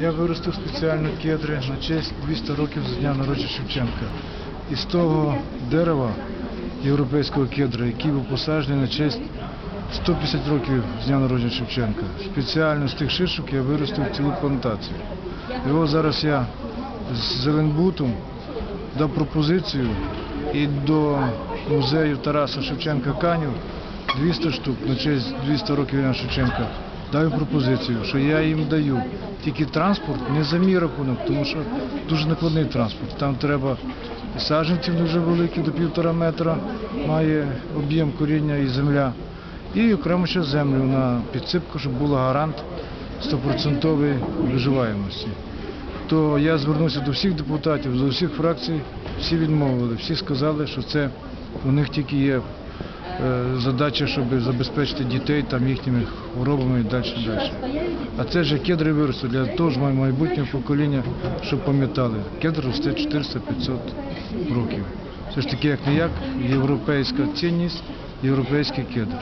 Я виростив спеціально кедри на честь 200 років з дня народження Шевченка. Із того дерева європейського кедра, який був посаджений на честь 150 років з дня народження Шевченка. Спеціально з тих шишок я виростив цілу плантацію. Його зараз я з Зеленбутом дав пропозицію і до музею Тараса Шевченка Канів 200 штук на честь 200 років Івана Шевченка. Дав пропозицію, що я їм даю тільки транспорт, не за мій рахунок, тому що дуже накладний транспорт. Там треба і саджанців дуже великі, до півтора метра, має об'єм коріння і земля. І окремо ще землю на підсипку, щоб була гарант 100% виживаємості то я звернувся до всіх депутатів, до всіх фракцій, всі відмовили, всі сказали, що це у них тільки є задача, щоб забезпечити дітей там їхніми хворобами і далі. далі. А це ж кедри виросли для того ж майбутнього покоління, щоб пам'ятали. Кедр росте 400-500 років. Це ж таки як не як європейська цінність, європейський кедр.